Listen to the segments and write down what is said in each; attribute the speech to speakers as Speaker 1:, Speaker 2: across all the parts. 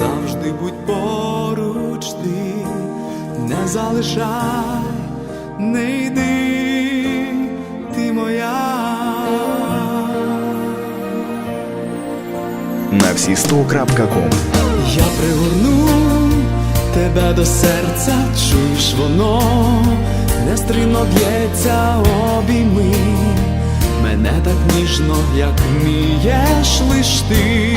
Speaker 1: завжди будь поруч ти, не залишай, не йди, ти моя.
Speaker 2: на всі100.ком
Speaker 1: Я пригорну тебе до серця, чуєш воно, нестримно б'ється обійми, мене так ніжно, як вмієш лиш ти,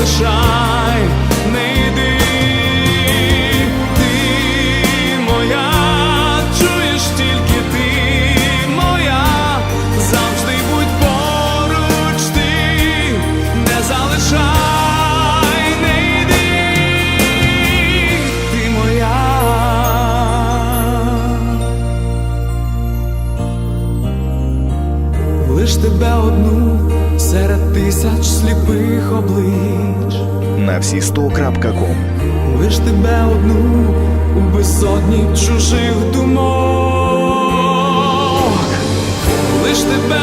Speaker 1: Залишай, не йди. Лиш тебе одну серед тисяч сліпих облич,
Speaker 2: на всі100.ком
Speaker 1: лиш тебе одну у безсотні чужих думок, лиш тебе